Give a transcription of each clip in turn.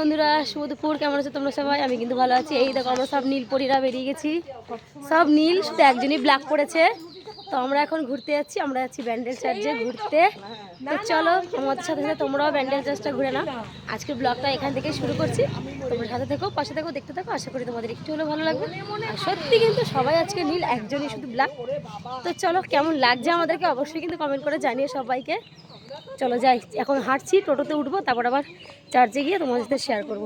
বন্ধুরা শুভ কেমন আছো তোমরা সবাই? আমি কিন্তু ভালো আছি। এই দেখো, আমরা সব নীল পরীরা বেরিয়ে গেছি। সব নীল, শুধু একজনই ব্ল্যাক পড়েছে। তো আমরা এখন ঘুরতে যাচ্ছি। আমরা যাচ্ছি ব্যান্ডেল চার্চে ঘুরতে। তো চলো আমাদের সাথে সাথে তোমরাও ব্যান্ডেল চার্চটা ঘুরে নাও। আজকের ব্লগটা এখান থেকে শুরু করছি। তোমরা সাথে থেকো, পাশে থেকো, দেখতে থাকো। আশা করি তোমাদের একটু হলেও ভালো লাগবে। সত্যি কিন্তু সবাই আজকে নীল, একজনই শুধু ব্ল্যাক তো চলো, কেমন লাগছে আমাদেরকে অবশ্যই কিন্তু কমেন্ট করে জানিয়ে সবাইকে। চলো যাই, এখন হাঁটছি, টোটোতে উঠবো, তারপর আবার চার্জে গিয়ে তোমাদের সাথে শেয়ার করব।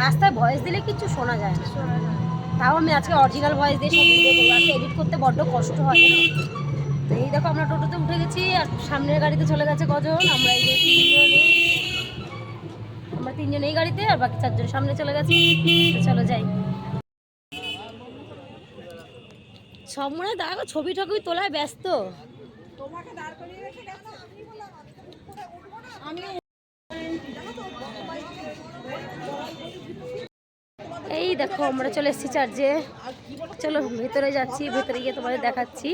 রাস্তায় ভয়েস দিলে কিছু শোনা যায় না। তাও আমি আজকে অরিজিনাল ভয়েস দিয়ে এডিট করতে বড্ড কষ্ট হয় তো এই দেখো, আমরা টোটোতে উঠে গেছি, আর সামনের গাড়িতে চলে গেছে কজন? আমরা তিনজনই আমরা তিনজন এই গাড়িতে, আর বাকি চারজন সামনে চলে গেছি। চলো যাই। সব মনে দেখো ছবি টবি তোলায় ব্যস্ত। এই দেখো, আমরা চলে এসেছি চার্জে চলো, ভেতরে যাচ্ছি, ভেতরে গিয়ে তোমাদের দেখাচ্ছি।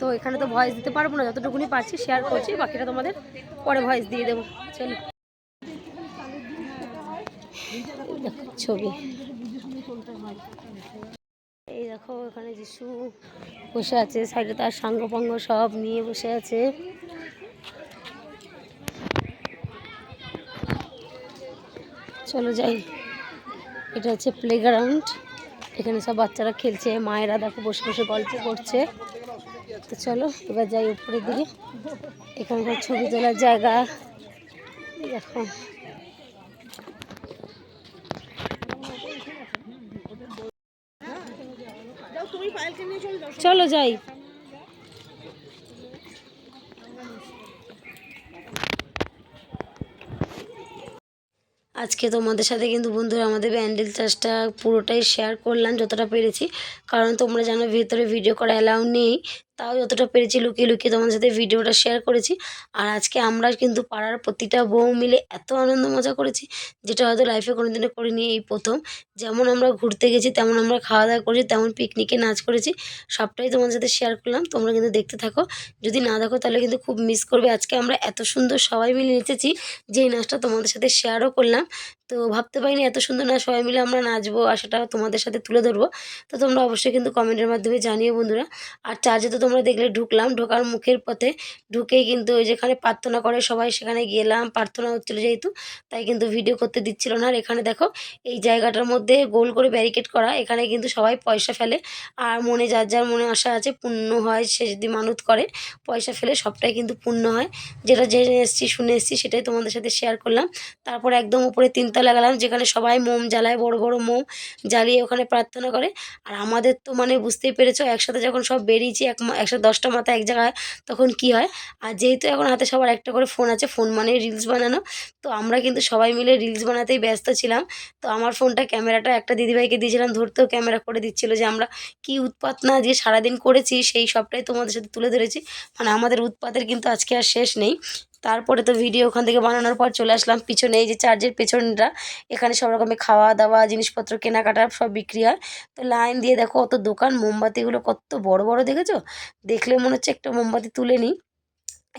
তো এখানে তো ভয়েস দিতে পারব না, যতটুকুনি পারছি শেয়ার করছি, বাকিটা তোমাদের পরে ভয়েস দিয়ে দেবো। চলো। দেখো, ছবি। দেখো, এখানে যিশু বসে আছে, সাইডে তার সাঙ্গ পাঙ্গ সব নিয়ে বসে আছে। চলো যাই। এটা হচ্ছে প্লেগ্রাউন্ড এখানে সব বাচ্চারা খেলছে, মায়েরা দেখো বসে বসে গল্প করছে। তো চলো, এবার যাই উপরের দিকে। এখানকার ছবি তোলার জায়গা। দেখো। চলো যাই। আজকে তোমাদের সাথে কিন্তু বন্ধুরা আমাদের ব্যান্ডেল চাষটা পুরোটাই শেয়ার করলাম, যতটা পেরেছি। কারণ তোমরা জানো, ভেতরে ভিডিও করা অ্যালাউ নেই। তাও যতটা পেরেছি লুকিয়ে লুকিয়ে তোমাদের সাথে ভিডিওটা শেয়ার করেছি। আর আজকে আমরা কিন্তু পাড়ার প্রতিটা বউ মিলে এত আনন্দ মজা করেছি, যেটা হয়তো লাইফে কোনোদিনও করিনি এই প্রথম। যেমন আমরা ঘুরতে গেছি, তেমন আমরা খাওয়া দাওয়া করেছি, তেমন পিকনিকে নাচ করেছি, সবটাই তোমাদের সাথে শেয়ার করলাম। তোমরা কিন্তু দেখতে থাকো। যদি না দেখো, তাহলে কিন্তু খুব মিস করবে। আজকে আমরা এত সুন্দর সবাই মিলে নেচেছি যে এই নাচটা তোমাদের সাথে শেয়ারও করলাম। তো ভাবতে পারিনি এত সুন্দর না, সবাই মিলে আমরা নাচবো আর সেটা তোমাদের সাথে তুলে ধরবো। তো তোমরা অবশ্যই কিন্তু কমেন্টের মাধ্যমে জানিও বন্ধুরা। আর চার্জে তো তোমরা দেখলে ঢুকলাম, ঢোকার মুখের পথে ঢুকেই কিন্তু ওই যেখানে প্রার্থনা করে সবাই সেখানে গেলাম, প্রার্থনা হচ্ছিল যেহেতু, তাই কিন্তু ভিডিও করতে দিচ্ছিল না। আর এখানে দেখো, এই জায়গাটার মধ্যে গোল করে ব্যারিকেড করা, এখানে কিন্তু সবাই পয়সা ফেলে। আর মনে যার যার মনে আশা আছে পূর্ণ হয়, সে যদি মানত করে, পয়সা ফেলে সবটাই কিন্তু পূর্ণ হয়। যেটা জেনে এসেছি, শুনে এসেছি, সেটাই তোমাদের সাথে শেয়ার করলাম। তারপর একদম উপরে তিনতলা গেলাম যেখানে সবাই মোম জ্বালায়, বড় বড় মোম জ্বালিয়ে ওখানে প্রার্থনা করে। আর আমাদের তো মানে বুঝতেই পেরেছ, একসাথে যখন সব বেরিয়েছি, এক একসাথে দশটা মাথা এক জায়গায়, তখন কি হয়? আর যেহেতু এখন হাতে সবার একটা করে ফোন আছে, ফোন মানে রিলস বানানো, তো আমরা কিন্তু সবাই মিলে রিলস বানাতেই ব্যস্ত ছিলাম। তো আমার ফোনটা ক্যামেরাটা একটা দিদিভাইকে দিয়েছিলাম, ধরতেও ক্যামেরা করে দিচ্ছিল যে, আমরা কি উৎপাত না যে সারাদিন করেছি, সেই সবটাই তোমাদের সাথে তুলে ধরেছি। মানে আমাদের উৎপাতের কিন্তু আজকে আর শেষ নেই। তারপরে তো ভিডিও ওখান থেকে বানানোর পর চলে আসলাম। পিছনে এই যে চার্জের পেছনটা, এখানে সব রকমের খাওয়া দাওয়া, জিনিসপত্র, কেনাকাটা সব বিক্রি হয়। তো লাইন দিয়ে দেখো অত দোকান, মোমবাতিগুলো কত বড় বড় দেখেছ? দেখলে মনে হচ্ছে একটা মোমবাতি তুলে নিই।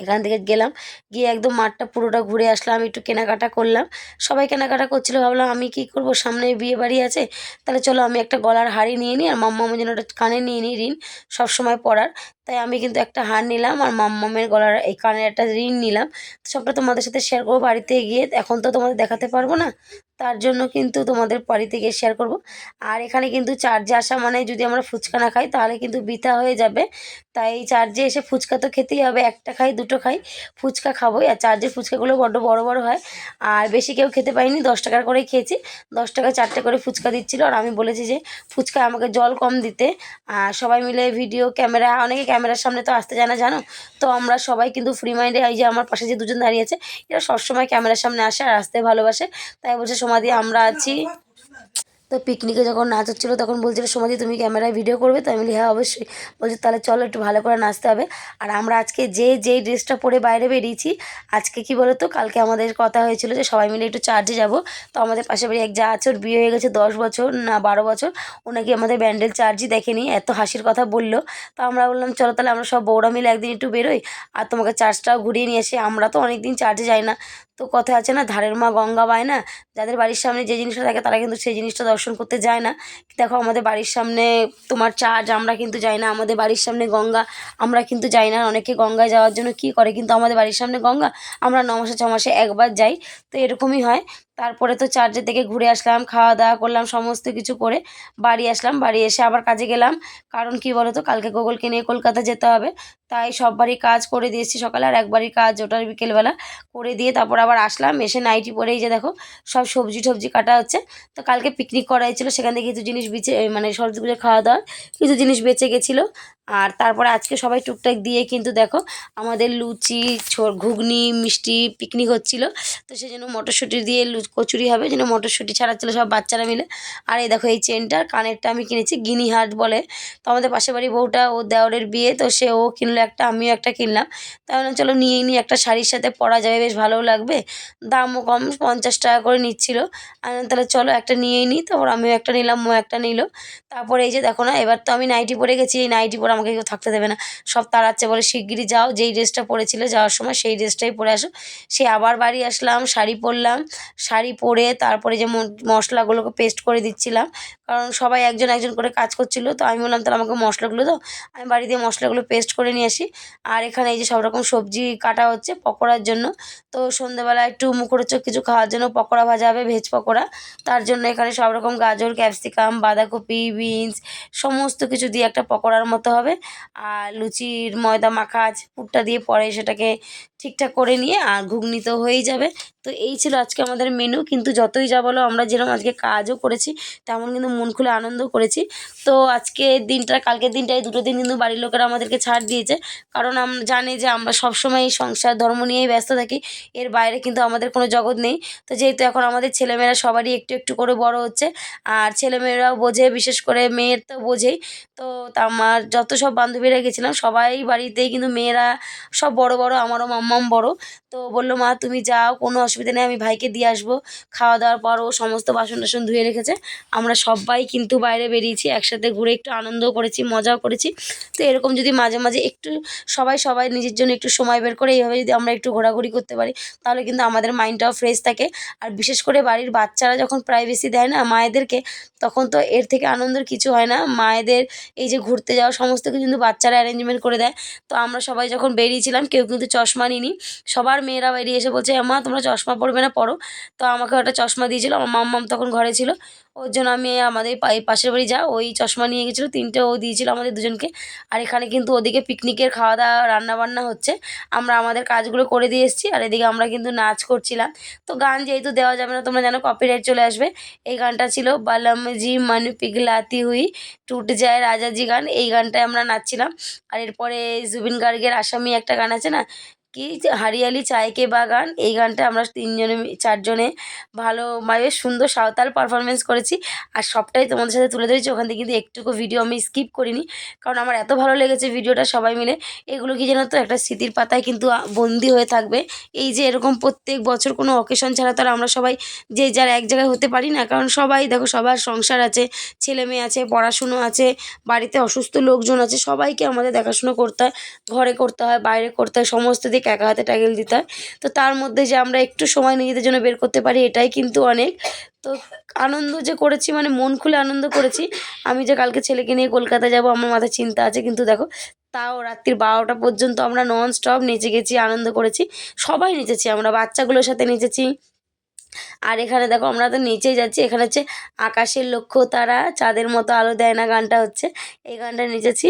এখান থেকে গেলাম, গিয়ে একদম মাঠটা পুরোটা ঘুরে আসলাম, একটু কেনাকাটা করলাম। সবাই কেনাকাটা করছিল, ভাবলাম আমি কি করব, সামনে বিয়ে বাড়ি আছে। তাহলে চলো আমি একটা গলার হাড়ি নিয়ে নিই, আর মাম্মামের জন্য ওটা কানে নিয়ে নিই রিন সবসময় পরার। তাই আমি কিন্তু একটা হার নিলাম আর মাম্মামের গলার এই কানের একটা রিং নিলাম। সবটা তোমাদের সাথে শেয়ার করব বাড়িতে গিয়ে। এখন তো তোমাদের দেখাতে পারব না, তার জন্য কিন্তু তোমাদের বাড়িতে গিয়ে শেয়ার করব। আর এখানে কিন্তু চার্জে আসা মানে যদি আমরা ফুচকা না খাই, তাহলে কিন্তু বৃথা হয়ে যাবে। তাই চার্জে এসে ফুচকা তো খেতেই হবে, একটা খাই, দুটো খাই, ফুচকা খাবোই। আর চার্জের ফুচকাগুলো বড্ড বড় বড় হয়। আর বেশি কেউ খেতে পাইনি দশ টাকার করেই খেয়েছি। দশ টাকা চারটে করে ফুচকা দিচ্ছিল। আর আমি বলেছি যে ফুচকা আমাকে জল কম দিতে। আর সবাই মিলে ভিডিও ক্যামেরা অনেকে ক্যামেরার সামনে তো আসতে জানা জানো? তো আমরা সবাই কিন্তু ফ্রি মাইন্ডে এই যে আমার পাশে যে দুজন দাঁড়িয়ে আছে, এরা সবসময় ক্যামেরার সামনে আসে আর আসতে ভালোবাসে। তাই বলছে সমাধি আমরা আছি তো পিকনিকে যখন নাচ হচ্ছিল, তখন বলছিল সমাধি তুমি ক্যামেরায় ভিডিও করবে? তো আমি বলি হ্যাঁ অবশ্যই। বলছে, তাহলে চলো, একটু ভালো করে নাচতে হবে। আর আমরা আজকে যে যেই ড্রেসটা পরে বাইরে বেরিয়েছি, আজকে কি বলো তো কালকে আমাদের কথা হয়েছিল যে, সবাই মিলে একটু চার্জে যাব। তো আমাদের পাশে বাড়ি এক যা আছে, ওর বিয়ে হয়ে গেছে দশ বছর, না, বারো বছর। ও নাকি আমাদের ব্যান্ডেল চার্জই দেখেনি, এত হাসির কথা বলল। তো আমরা বললাম, চলো তাহলে আমরা সব বউরা মিলে একদিন একটু বেরোই, আর তোমাকে চার্জটাও ঘুরিয়ে নিয়ে এসে আমরা তো অনেক দিন চার্জে যাই না। তো কথা আছে না, ধারের মা গঙ্গা বায় না, যাদের বাড়ির সামনে যে জিনিসটা থাকে তারা কিন্তু সেই জিনিসটা দর্শন করতে যায় না। দেখো আমাদের বাড়ির সামনে তোমার চার্জ আমরা কিন্তু যাই না, আমাদের বাড়ির সামনে গঙ্গা, আমরা কিন্তু যাই না। অনেকে গঙ্গায় যাওয়ার জন্য কি করে? কিন্তু আমাদের বাড়ির সামনে গঙ্গা, আমরা ন মাসে ছ মাসে একবার যাই, তো এরকমই হয়। তারপরে তো চার্জের থেকে ঘুরে আসলাম, খাওয়া দাওয়া করলাম, সমস্ত কিছু করে বাড়ি আসলাম। বাড়ি এসে আবার কাজে গেলাম। কারণ কি বলো তো কালকে গোগলকে নিয়ে কলকাতা যেতে হবে। তাই সব বাড়ির কাজ করে দিয়েছি সকালে আর একবারই কাজ ওটার বিকেলবেলা করে দিয়ে তারপর আবার আসলাম। এসে নাইটি পরে এই যে দেখো, সব সবজি টবজি কাটা হচ্ছে। তো কালকে পিকনিক করা হয়েছিল সেখান থেকে কিছু জিনিস বেঁচে মানে সরস্বতী পুজোর খাওয়া দাওয়ার কিছু জিনিস বেঁচে গেছিল। আর তারপরে আজকে সবাই টুকটাক দিয়ে কিন্তু দেখো আমাদের লুচি ঘুগনি, মিষ্টি পিকনিক হচ্ছিল। তো সেই জন্য মটরশুঁটি দিয়ে লু কচুরি হবে, যেন মটরশুঁটি ছাড়াচ্ছিলো সব বাচ্চারা মিলে। আর এই দেখো এই চেনটার কানেরটা আমি কিনেছি, গিনি হার্ট বলে। তো আমাদের পাশের বাড়ি বউটা, ও দেওরের বিয়ে, তো সে ও কিনলো একটা, আমিও একটা কিনলাম। বললাম চলো নিয়েই নিই, একটা শাড়ির সাথে পরা যাবে, বেশ ভালোও লাগবে। দামও কম, পঞ্চাশ টাকা করে নিচ্ছিল। তাহলে চলো একটা নিয়েই নিই। তারপর আমিও একটা নিলাম, ও একটা নিল। তারপরে এই যে দেখো না, এবার তো আমি নাইটি পরে গেছি, এই নাইটি পরে আমাকে কেউ থাকতে দেবে না। সব তাড়াচ্ছে, বলে, শিগগিরই যাও, যেই ড্রেসটা পরেছিলে যাওয়ার সময় সেই ড্রেসটাই পরে আসো। সে আবার বাড়ি আসলাম, শাড়ি পরলাম, শাড়ি পরে তারপরে যে মশলাগুলোকে পেস্ট করে দিচ্ছিলাম কারণ সবাই একজন একজন করে কাজ করছিল, তো আমি বললাম, তাহলে আমাকে মশলাগুলো দাও। আমি বাড়ি দিয়ে মশলাগুলো পেস্ট করে নিয়ে আসি। আর এখানে এই যে সব রকম সবজি কাটা হচ্ছে পকোড়ার জন্য। তো সন্ধ্যেবেলা একটু মুখরোচক কিছু খাওয়ার জন্য পকোড়া ভাজা হবে, ভেজ পকোড়া। তার জন্য এখানে সব রকম গাজর ক্যাপসিকাম বাঁধাকপি বিনস সমস্ত কিছু দিয়ে একটা পকোড়ার মতো হবে। আর লুচির ময়দা মাখা আছে দিয়ে পরে সেটাকে ঠিকঠাক করে নিয়ে আর ঘুগনি তো হয়েই যাবে। তো এই ছিল আজকে আমাদের মেনু কিন্তু যতই যা বলো আমরা যেরকম আজকে কাজও করেছি, তেমন কিন্তু মন খুলে আনন্দও করেছি। তো আজকে দিনটা, কালকের দিনটা, এই দুটো দিন কিন্তু বাড়ির লোকেরা আমাদেরকে ছাড় দিয়েছে। কারণ আমরা জানি যে আমরা সবসময় এই সংসার, ধর্ম নিয়েই ব্যস্ত থাকি, এর বাইরে কিন্তু আমাদের কোনো জগৎ নেই। তো যেহেতু এখন আমাদের ছেলেমেয়েরা সবারই একটু একটু করে বড় হচ্ছে, আর ছেলেমেয়েরাও বোঝে, বিশেষ করে মেয়ের তো বোঝেই। তো আমার, যত সব বান্ধবীরা গেছিলাম, সবাই বাড়িতেই কিন্তু মেয়েরা, সব বড় বড়, আমারও মাম্মাম বড়। তো বলল, মা, তুমি যাও, কোনো অসুবিধা নেই, আমি ভাইকে দিয়ে আসব। খাওয়া দাওয়ার পর ও সমস্ত বাসন টাসন ধুয়ে রেখেছে। আমরা সবাই কিন্তু বাইরে বেরিয়েছি, একসাথে ঘুরে একটু আনন্দও করেছি, মজাও করেছি। তো এরকম যদি মাঝে মাঝে একটু, সবাই সবাই নিজের জন্য একটু সময় বের করে, এইভাবে যদি আমরা একটু ঘোরাঘুরি করতে পারি, তাহলে কিন্তু আমাদের মাইন্ডটাও ফ্রেশ থাকে। আর বিশেষ করে বাড়ির বাচ্চারা যখন প্রাইভেসি দেয় না মায়েদেরকে, তখন তো এর থেকে আনন্দের কিছু হয় না। মায়েদের এই যে ঘুরতে যাওয়া সমস্ত কিছু কিন্তু বাচ্চারা অ্যারেঞ্জমেন্ট করে দেয়। তো আমরা সবাই যখন বেরিয়েছিলাম, কেউ কিন্তু চশমা নিইনি, সবার মেয়েরা বেরিয়ে এসে বলছে মা, তোমরা চশমা পরবে না, পরো। তো আমাকে একটা চশমা দিয়েছিলো, আমার মাম্মাম তখন ঘরে ছিল। ওর জন্য আমি আমাদের পাশের বাড়ি যা ওই চশমা নিয়ে গেছিল, তিনটে ও দিয়েছিল আমাদের দুজনকে। আর এখানে কিন্তু ওদিকে পিকনিকের খাওয়া দাওয়া রান্নাবান্না হচ্ছে। আমরা আমাদের কাজগুলো করে দিয়ে এসেছি, আর এদিকে আমরা কিন্তু নাচ করছিলাম। তো গান যেহেতু দেওয়া যাবে না, তোমরা জানো কপিরাইট চলে আসবে। এই গানটা ছিল বালাম জি মন পিঘলাতি হুই, টুট যায় রাজাজি গান। এই গানটায় আমরা নাচছিলাম। আর এরপরে জুবিন গার্গের আসামি একটা গান আছে না কি হারিয়ালি চায় কে বাগান এই গানটা আমরা তিনজনে চারজনে ভালো মানে সুন্দর সাঁওতাল পারফরমেন্স করেছি। আর সবটাই তোমাদের সাথে তুলে ধরেছি, ওখান থেকে কিন্তু একটুকু ভিডিও আমি স্কিপ করিনি। কারণ আমার এত ভালো লেগেছে ভিডিওটা সবাই মিলে। এগুলো কি জানো তো, একটা স্মৃতির পাতায় কিন্তু বন্দি হয়ে থাকবে। এই যে এরকম প্রত্যেক বছর কোনো অকেশন ছাড়া তো আমরা সবাই যে যার এক জায়গায় হতে পারি না। কারণ সবাই দেখো, সবার সংসার আছে, ছেলে মেয়ে আছে, পড়াশুনো আছে, বাড়িতে অসুস্থ লোকজন আছে, সবাইকে আমাদের দেখাশুনো করতে হয়, ঘরে করতে হয়, বাইরে করতে হয়, সমস্ত দিক একা হাতে ট্যাগেল দিতে হয়। তো তার মধ্যে যে আমরা একটু সময় নিজেদের জন্য বের করতে পারি, এটাই কিন্তু অনেক। তো আনন্দ যে করেছি মানে মন খুলে আনন্দ করেছি। আমি যে কালকে ছেলেকে নিয়ে কলকাতা যাব, আমার মাথায় চিন্তা আছে। কিন্তু দেখো, তাও রাত্রির বারোটা পর্যন্ত আমরা নন স্টপ নেচে গেছি, আনন্দ করেছি। সবাই নেচেছি, আমরা বাচ্চাগুলোর সাথে নেচেছি। আর এখানে দেখো আমরা তো নিচেই যাচ্ছি, এখানে হচ্ছে আকাশের লক্ষ্য তারা, চাঁদের মতো আলো দেয় না গানটা হচ্ছে, এই গানটা নেচেছি।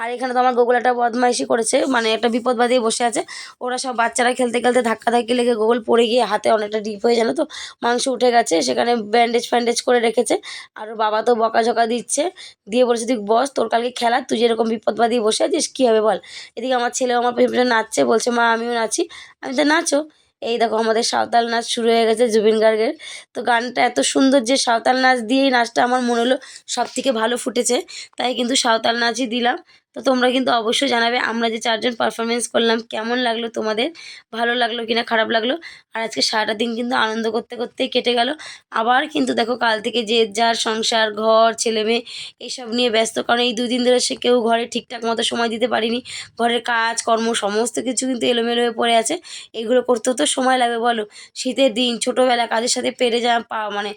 আর এখানে তো আমার গোগল একটা বদমাইশি করেছে মানে একটা বিপদ বাঁধিয়ে বসে আছে, ওরা সব বাচ্চারা খেলতে খেলতে ধাক্কা ধাক্কি লেগে গোগল পড়ে গিয়ে হাতে অনেকটা ডিপ হয়ে জানো তো, মাংস উঠে গেছে, সেখানে ব্যান্ডেজ ফ্যান্ডেজ করে রেখেছে, আর বাবা তো বকাঝকা দিচ্ছে, দিয়ে বলেছে, তুই বস, তোর কালকে খেলা, তুই যেরকম বিপদ বাঁধিয়ে বসে আছিস, কী হবে বল? এদিকে আমার ছেলেও আমার পেছনে নাচছে, বলছে, মা, আমিও নাচি। আমি তো নাচো। এই দেখো আমাদের সাঁওতাল নাচ শুরু হয়ে গেছে জুবিন গার্গের। তো গানটা এত সুন্দর যে সাঁওতাল নাচ দিয়েই নাচটা আমার মনে হলো সব থেকে ভালো ফুটেছে, তাই কিন্তু সাঁওতাল নাচই দিলাম। তো তোমরা কিন্তু অবশ্যই জানাবে আমরা যে চারজন পারফরমেন্স করলাম, কেমন লাগল তোমাদের? ভালো লাগল কিনা, খারাপ লাগল? আর আজকে সারাটা দিন কিন্তু আনন্দ করতে করতেই কেটে গেল। আবার কিন্তু দেখো কাল থেকে যে যার সংসার, ঘর, ছেলে মেয়ে এইসব নিয়ে ব্যস্ত, কারণ এই দুদিন ধরে সে কেউ ঘরে ঠিকঠাক মতো সময় দিতে পারিনি। ঘরের কাজ, কর্ম, সমস্ত কিছু কিন্তু এলোমেলো হয়ে পড়ে আছে। এগুলো করতেও তো সময় লাগবে বলো। শীতের দিন, ছোটোবেলা, কাজের সাথে পেরে যা পা মানে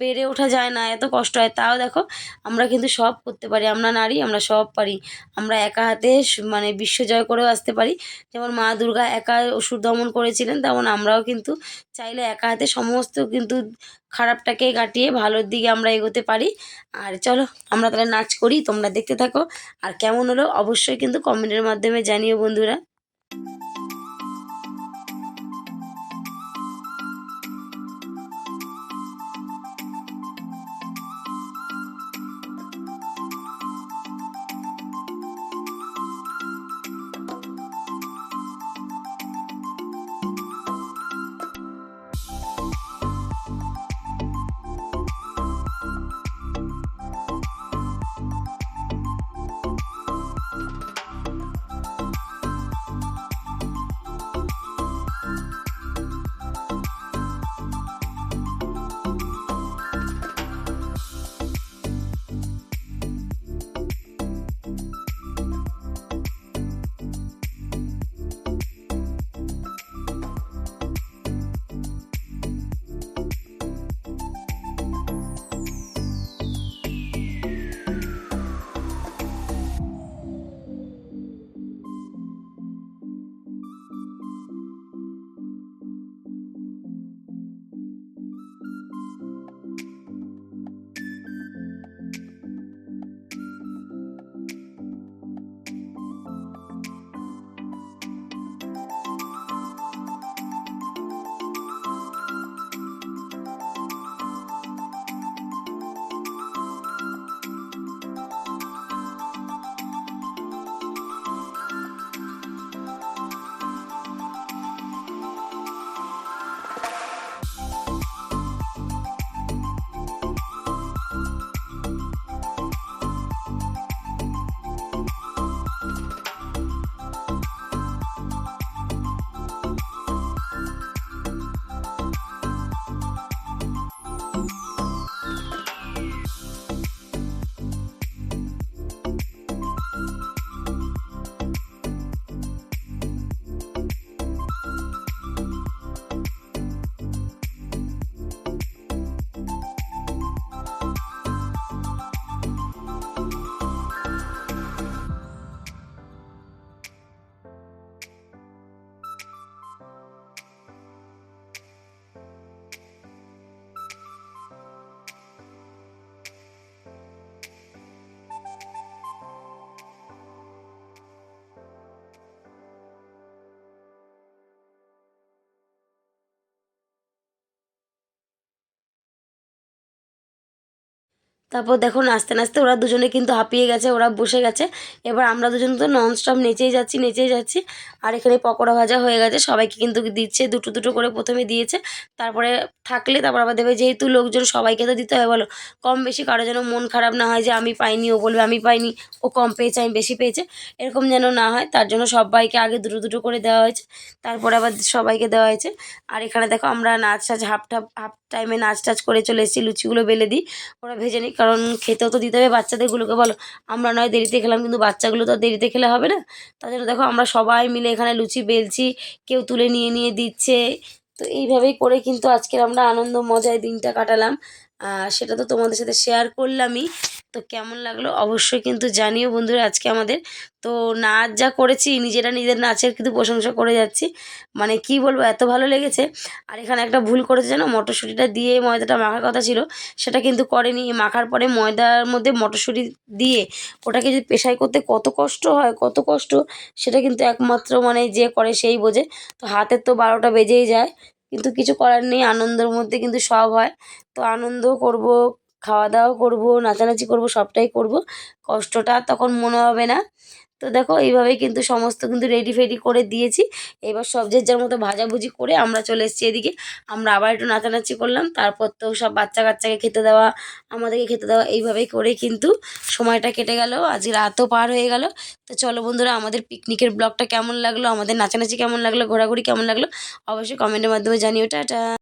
পেরে ওঠা যায় না, এত কষ্ট হয়। তাও দেখো, আমরা কিন্তু সব করতে পারি, আমরা নারী, আমরা সব পারি। আমরা একা হাতে মানে বিশ্ব জয় করেও আসতে পারি। যেমন মা দুর্গা একা অসুর দমন করেছিলেন, তেমন আমরাও কিন্তু চাইলে একা হাতে সমস্ত কিন্তু খারাপটাকে কাটিয়ে ভালোর দিকে আমরা এগোতে পারি। আর চলো, আমরা তাহলে নাচ করি, তোমরা দেখতে থাকো। আর কেমন হলো অবশ্যই কিন্তু কমেন্টের মাধ্যমে জানিও বন্ধুরা। তারপর দেখো নাচতে নাচতে ওরা দুজনে কিন্তু হাঁপিয়ে গেছে, ওরা বসে গেছে। এবার আমরা দুজন তো নন স্টপ নেচেই যাচ্ছি নেচেই যাচ্ছি। আর এখানে পকোড়া ভাজা হয়ে গেছে, সবাইকে কিন্তু দিচ্ছে, দুটো দুটো করে প্রথমে দিয়েছে। তারপরে থাকলে তারপর আবার দেবে, যেহেতু লোকজন সবাইকে তো দিতে হয়, বলো। কম বেশি কারও যেন মন খারাপ না হয় যে, আমি পাইনি, ও বলবে, আমি পাইনি। ও কম পেয়েছে, আমি বেশি পেয়েছে। এরকম যেন না হয়, তার জন্য সবাইকে আগে দুটো দুটো করে দেওয়া হয়েছে। তারপরে আবার সবাইকে দেওয়া হয়েছে। আর এখানে দেখো আমরা নাচ টাচ হাফ টাপ হাফ টাইমে নাচ টাচ করে চলে এসেছি, লুচিগুলো বেলে দিই। ওরা ভেজে নিই কারণ খেতেও তো দিতে হবে বাচ্চাদেরগুলোকে বলো। আমরা নয় দেরিতে খেলাম, কিন্তু বাচ্চাগুলো তো দেরিতে খেলে হবে না। তার জন্য দেখো আমরা সবাই মিলে এখানে লুচি বেলছি, কেউ তুলে নিয়ে নিয়ে দিচ্ছে। তো এইভাবেই করে কিন্তু আজকের আমরা আনন্দ মজায় দিনটা কাটালাম। সেটা তো তোমাদের সাথে শেয়ার করলামই। তো কেমন লাগল অবশ্যই কিন্তু জানিও বন্ধুরা আজকে আমাদের। তো নাচ যা করেছি, নিজেরা নিজের নাচের কিন্তু প্রশংসা করে যাচ্ছি। মানে কি বলব, এত ভালো লেগেছে। আর এখানে একটা ভুল করেছে জানো, মটরশুঁটিটা দিয়ে ময়দাটা মাখার কথা ছিল, সেটা কিন্তু করেনি। মাখার পরে ময়দার মধ্যে মটরশুঁটি দিয়ে ওটাকে যদি পেশাই করতে কত কষ্ট হয়, কত কষ্ট, সেটা কিন্তু একমাত্র মানে যে করে সেই বোঝে। তো হাতের তো বারোটা বেজেই যায়, কিন্তু কিছু করার নেই, আনন্দের মধ্যে কিন্তু সব হয়। তো আনন্দও করব খাওয়া দাওয়াও করব, নাচানাচি করব, সবটাই করব। কষ্টটা তখন মনে হবে না। তো দেখো, এইভাবেই কিন্তু সমস্ত কিন্তু রেডি ফেডি করে দিয়েছি। এবার সব যে যার মতো ভাজাভুজি করে আমরা চলে এসেছি এদিকে। আমরা আবার একটু নাচানাচি করলাম, তারপর তো সব বাচ্চা কাচ্চাকে খেতে দেওয়া, আমাদেরকে খেতে দেওয়া, এইভাবেই করে কিন্তু সময়টা কেটে গেল। আজ রাতও পার হয়ে গেল। তো চলো বন্ধুরা, আমাদের পিকনিকের ব্লগটা কেমন লাগল, আমাদের নাচানাচি কেমন লাগল, ঘোরাঘুরি কেমন লাগল, অবশ্যই কমেন্টের মাধ্যমে জানিও। টাটা!